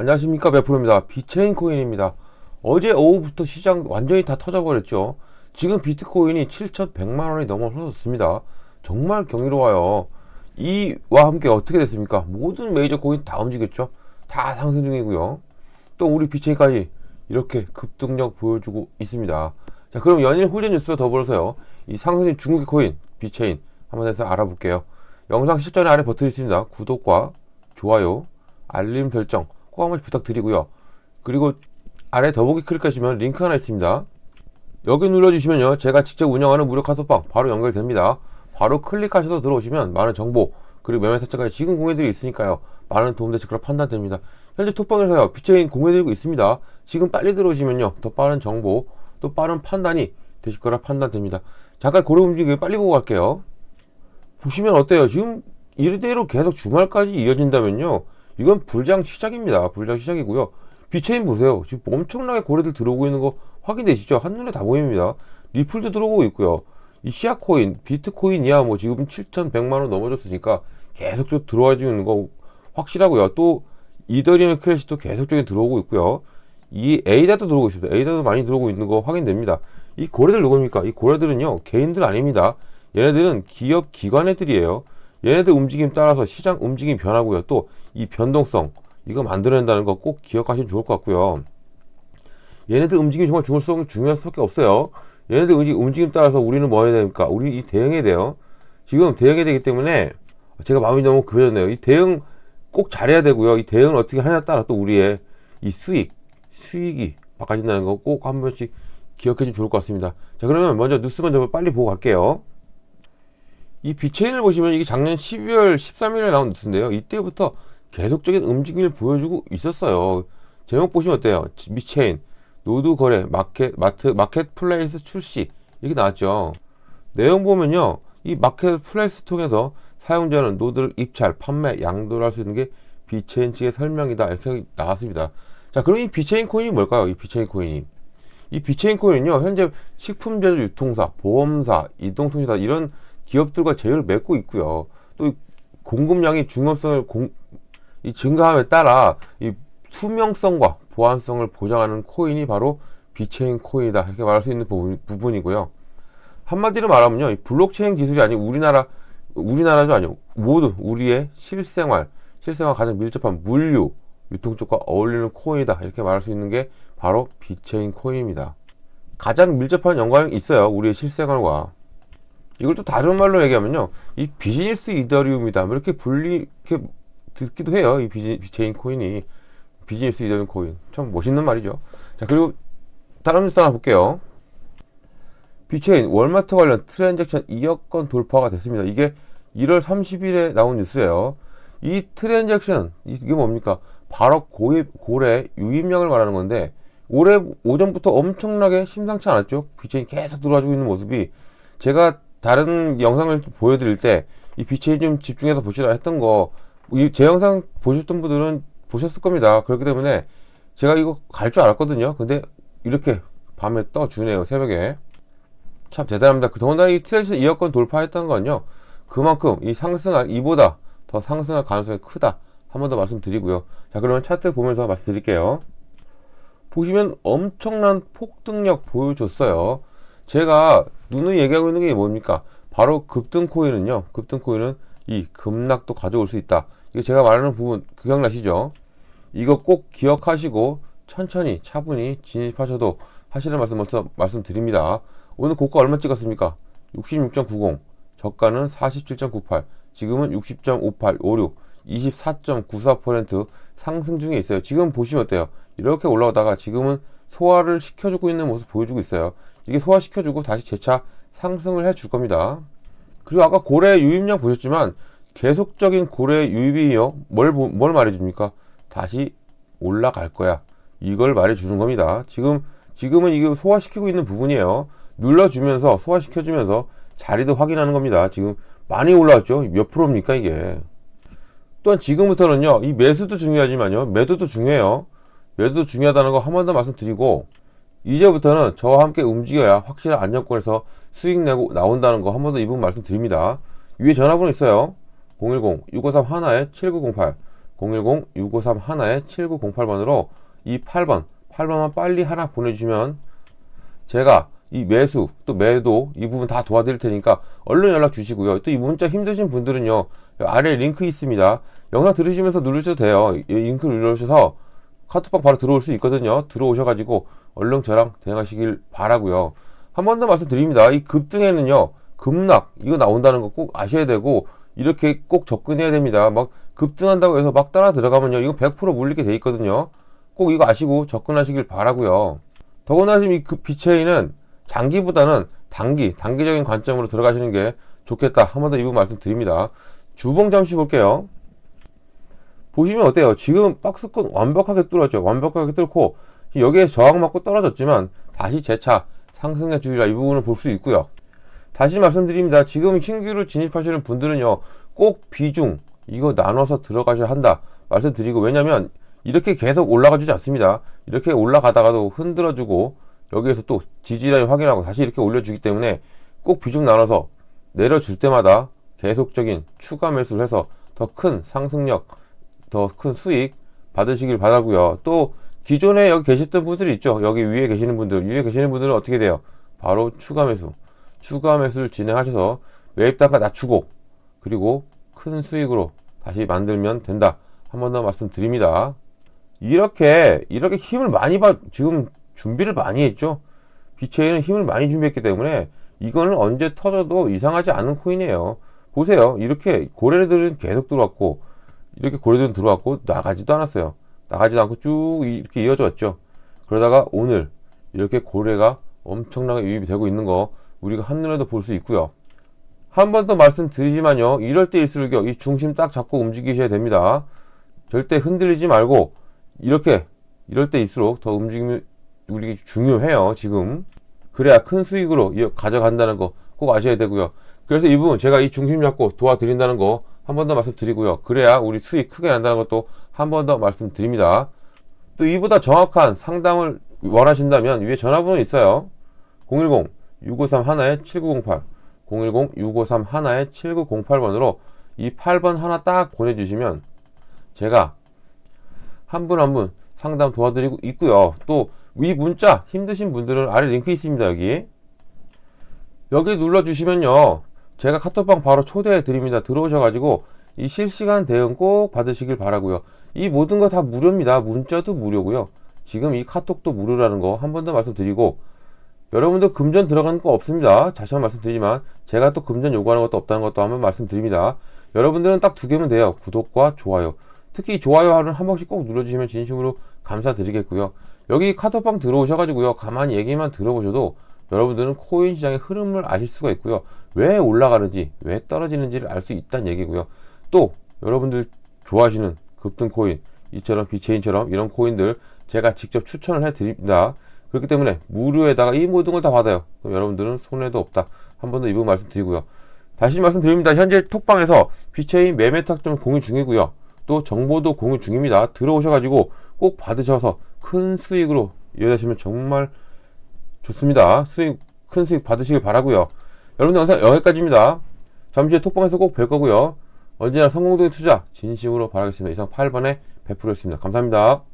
안녕하십니까 매프로입니다. 비체인 코인입니다. 어제 오후부터 시장 완전히 다 터져버렸죠. 지금 비트코인이 7,100만 원이 넘어 서졌습니다. 정말 경이로워요. 이와 함께 어떻게 됐습니까? 모든 메이저 코인 다 움직였죠. 다 상승 중이고요. 또 우리 비체인까지 이렇게 급등력 보여주고 있습니다. 자, 그럼 연일 홀린 뉴스와 더불어서요. 이 상승인 중국의 코인 비체인 한번 해서 알아볼게요. 영상 시작 전에 아래 버튼 있습니다. 구독과 좋아요, 알림 설정 꼭 한번 부탁드리고요. 그리고 아래 더보기 클릭하시면 링크 하나 있습니다. 여기 눌러주시면요. 제가 직접 운영하는 무료 카톡방 바로 연결됩니다. 바로 클릭하셔서 들어오시면 많은 정보 그리고 매매 설정까지 지금 공유되고 있으니까요. 많은 도움 되실 거라 판단됩니다. 현재 톡방에서요. 비체인 공유되고 있습니다. 지금 빨리 들어오시면요. 더 빠른 정보 또 빠른 판단이 되실 거라 판단됩니다. 잠깐 고려 움직이고 빨리 보고 갈게요. 보시면 어때요? 지금 이대로 계속 주말까지 이어진다면요. 이건 불장 시작입니다. 불장 시작이고요. 비체인 보세요. 지금 엄청나게 고래들 들어오고 있는 거 확인되시죠? 한눈에 다 보입니다. 리플도 들어오고 있고요. 이 시아코인, 비트코인이야 뭐 지금 7,100만 원 넘어졌으니까 계속적으로 들어와지고 있는 거 확실하고요. 또 이더리움 크래시도 계속적인 들어오고 있고요. 이 에이다도 들어오고 있습니다. 에이다도 많이 들어오고 있는 거 확인됩니다. 이 고래들 누굽니까? 이 고래들은요 개인들 아닙니다. 얘네들은 기업 기관 애들이에요. 얘네들 움직임 따라서 시장 움직임 변하고요. 또 이 변동성 이거 만들어낸다는 거 꼭 기억하시면 좋을 것 같고요. 얘네들 움직임 정말 중요성 중요할 수밖에 없어요. 얘네들 움직임, 따라서 우리는 뭐 해야 됩니까? 우리 이 대응해야 돼요. 지금 대응해야 되기 때문에 제가 마음이 너무 급해졌네요. 이 대응 꼭 잘해야 되고요. 이 대응을 어떻게 하냐에 따라 또 우리의 이 수익, 수익이 바꿔진다는 거 꼭 한 번씩 기억해 주면 좋을 것 같습니다. 자, 그러면 먼저 뉴스 먼저 빨리 보고 갈게요. 이 비체인을 보시면 이게 작년 12월 13일에 나온 뉴스인데요. 이때부터 계속적인 움직임을 보여주고 있었어요. 제목 보시면 어때요? 비체인, 노드 거래, 마켓, 마트, 마켓 플레이스 출시. 이렇게 나왔죠. 내용 보면요. 이 마켓 플레이스 통해서 사용자는 노드를 입찰, 판매, 양도를 할 수 있는 게 비체인 측의 설명이다. 이렇게 나왔습니다. 자, 그럼 이 비체인 코인이 뭘까요? 이 비체인 코인이. 이 비체인 코인은요, 현재 식품 제조 유통사, 보험사, 이동통신사 이런 기업들과 제휴를 맺고 있고요. 또 공급량이 중요성을 공, 이 증가함에 따라 이 투명성과 보안성을 보장하는 코인이 바로 비체인 코인이다. 이렇게 말할 수 있는 부분, 부분이고요. 한마디로 말하면요, 이 블록체인 기술이 아닌 우리나라, 우리나라죠 아니요. 모두 우리의 실생활, 실생활 가장 밀접한 물류, 유통 쪽과 어울리는 코인이다. 이렇게 말할 수 있는 게 바로 비체인 코인입니다. 가장 밀접한 연관이 있어요. 우리의 실생활과. 이걸 또 다른 말로 얘기하면요. 이 비즈니스 이더리움이다. 뭐 이렇게 분리, 이렇게 듣기도 해요. 이 비즈, 비체인 코인이. 비즈니스 이더리움 코인. 참 멋있는 말이죠. 자, 그리고 다른 뉴스 하나 볼게요. 비체인 월마트 관련 트랜잭션 2억 건 돌파가 됐습니다. 이게 1월 30일에 나온 뉴스예요. 이 트랜잭션 이게 뭡니까? 바로 고입, 고래 유입량을 말하는 건데 올해 오전부터 엄청나게 심상치 않았죠. 비체인 계속 들어와주고 있는 모습이 제가 다른 영상을 보여드릴 때 이 비체인 좀 집중해서 보시라 했던 거 제 영상 보셨던 분들은 보셨을 겁니다. 그렇기 때문에 제가 이거 갈 줄 알았거든요. 근데 이렇게 밤에 떠주네요. 새벽에. 참 대단합니다. 더군다나 이 트렌드 2억 건 돌파했던 건요. 그만큼 이 상승할 이보다 더 상승할 가능성이 크다. 한 번 더 말씀드리고요. 자, 그러면 차트 보면서 말씀드릴게요. 보시면 엄청난 폭등력 보여줬어요. 제가 누누이 얘기하고 있는 게 뭡니까? 바로 급등 코인은요. 급등 코인은 이 급락도 가져올 수 있다. 이거 제가 말하는 부분 기억나시죠? 이거 꼭 기억하시고 천천히 차분히 진입하셔도 하시는 말씀 먼저 말씀드립니다. 오늘 고가 얼마 찍었습니까? 66.90 저가는 47.98 지금은 60.5856 24.94% 상승 중에 있어요. 지금 보시면 어때요? 이렇게 올라오다가 지금은 소화를 시켜주고 있는 모습 보여주고 있어요. 이게 소화시켜주고 다시 재차 상승을 해줄 겁니다. 그리고 아까 고래 유입량 보셨지만 계속적인 고래 유입이요. 뭘, 뭘 말해줍니까? 다시 올라갈 거야. 이걸 말해주는 겁니다. 지금, 지금은 이게 소화시키고 있는 부분이에요. 눌러주면서, 소화시켜주면서 자리도 확인하는 겁니다. 지금 많이 올라왔죠? 몇 프로입니까, 이게? 또한 지금부터는요, 이 매수도 중요하지만요, 매도도 중요해요. 매도도 중요하다는 거 한 번 더 말씀드리고, 이제부터는 저와 함께 움직여야 확실한 안정권에서 수익 내고 나온다는 거 한 번 더이 부분 말씀드립니다. 위에 전화번호 있어요. 010-653-1-7908 010-653-1-7908번으로 이 8번, 8번만 빨리 하나 보내주시면 제가 이 매수 또 매도 이 부분 다 도와드릴 테니까 얼른 연락 주시고요. 또 이 문자 힘드신 분들은요 아래 링크 있습니다. 영상 들으시면서 누르셔도 돼요. 이 링크 누르셔서 카톡방 바로 들어올 수 있거든요. 들어오셔가지고 얼른 저랑 대응하시길 바라고요. 한 번 더 말씀드립니다. 이 급등에는요 급락 이거 나온다는 거 꼭 아셔야 되고 이렇게 꼭 접근해야 됩니다. 막 급등한다고 해서 막 따라 들어가면요 이거 100% 물리게 돼 있거든요. 꼭 이거 아시고 접근하시길 바라고요. 더구나 지금 이 급- 비체인은 장기보다는 단기, 단기적인 관점으로 들어가시는 게 좋겠다. 한 번 더 이 부분 말씀드립니다. 주봉 잠시 볼게요. 보시면 어때요? 지금 박스권 완벽하게 뚫었죠. 완벽하게 뚫고 여기에 저항 맞고 떨어졌지만 다시 재차 상승해 주리라 이 부분을 볼 수 있고요. 다시 말씀드립니다. 지금 신규로 진입하시는 분들은요, 꼭 비중 이거 나눠서 들어가셔야 한다 말씀드리고 왜냐면 이렇게 계속 올라가 주지 않습니다. 이렇게 올라가다가도 흔들어주고 여기에서 또 지지라인 확인하고 다시 이렇게 올려주기 때문에 꼭 비중 나눠서 내려줄 때마다 계속적인 추가 매수를 해서 더 큰 상승력, 더 큰 수익 받으시길 바라고요. 또 기존에 여기 계셨던 분들이 있죠. 여기 위에 계시는 분들, 위에 계시는 분들은 어떻게 돼요? 바로 추가 매수, 추가 매수를 진행하셔서 매입 단가 낮추고 그리고 큰 수익으로 다시 만들면 된다. 한 번 더 말씀드립니다. 이렇게 이렇게 힘을 많이 받 지금 준비를 많이 했죠. 비체에는 힘을 많이 준비했기 때문에 이거는 언제 터져도 이상하지 않은 코인이에요. 보세요. 이렇게 고래들은 계속 들어왔고 이렇게 고래들은 들어왔고 나가지도 않았어요. 나가지도 않고 쭉 이렇게 이어져 왔죠. 그러다가 오늘 이렇게 고래가 엄청나게 유입이 되고 있는 거 우리가 한눈에도 볼 수 있고요. 한 번 더 말씀드리지만요. 이럴 때일수록요. 이 중심 딱 잡고 움직이셔야 됩니다. 절대 흔들리지 말고 이렇게 이럴 때일수록 더 움직임이 우리 중요해요. 지금 그래야 큰 수익으로 가져간다는 거 꼭 아셔야 되고요. 그래서 이 부분 제가 이 중심 잡고 도와드린다는 거 한 번 더 말씀드리고요. 그래야 우리 수익 크게 난다는 것도 한 번 더 말씀드립니다. 또 이보다 정확한 상담을 원하신다면 위에 전화번호 있어요. 010-653-1-7908 010-653-1-7908번으로 이 8번 하나 딱 보내주시면 제가 한 분 한 분 상담 도와드리고 있고요. 또 위 문자 힘드신 분들은 아래 링크 있습니다. 여기 여기 눌러주시면요. 제가 카톡방 바로 초대해 드립니다. 들어오셔가지고 이 실시간 대응 꼭 받으시길 바라고요. 이 모든 거 다 무료입니다. 문자도 무료고요. 지금 이 카톡도 무료라는 거 한 번 더 말씀드리고 여러분들 금전 들어가는 거 없습니다. 다시 한번 말씀드리지만 제가 또 금전 요구하는 것도 없다는 것도 한번 말씀드립니다. 여러분들은 딱 두 개면 돼요. 구독과 좋아요. 특히 좋아요를 한 번씩 꼭 눌러주시면 진심으로 감사드리겠고요. 여기 카톡방 들어오셔가지고요. 가만히 얘기만 들어보셔도 여러분들은 코인 시장의 흐름을 아실 수가 있고요. 왜 올라가는지, 왜 떨어지는지를 알 수 있다는 얘기고요. 또 여러분들 좋아하시는 급등 코인, 이처럼 비체인처럼 이런 코인들 제가 직접 추천을 해드립니다. 그렇기 때문에 무료에다가 이 모든 걸 다 받아요. 그럼 여러분들은 손해도 없다. 한 번 더 이 부분 말씀드리고요. 다시 말씀드립니다. 현재 톡방에서 비체인 매매 tak점 공유 중이고요. 또 정보도 공유 중입니다. 들어오셔가지고 꼭 받으셔서 큰 수익으로 이어가시면 정말 좋습니다. 수익 큰 수익 받으시길 바라고요. 여러분들 영상 여기까지입니다. 잠시 후에 톡방에서 꼭 뵐 거고요. 언제나 성공적인 투자 진심으로 바라겠습니다. 이상 8번의 100%였습니다. 감사합니다.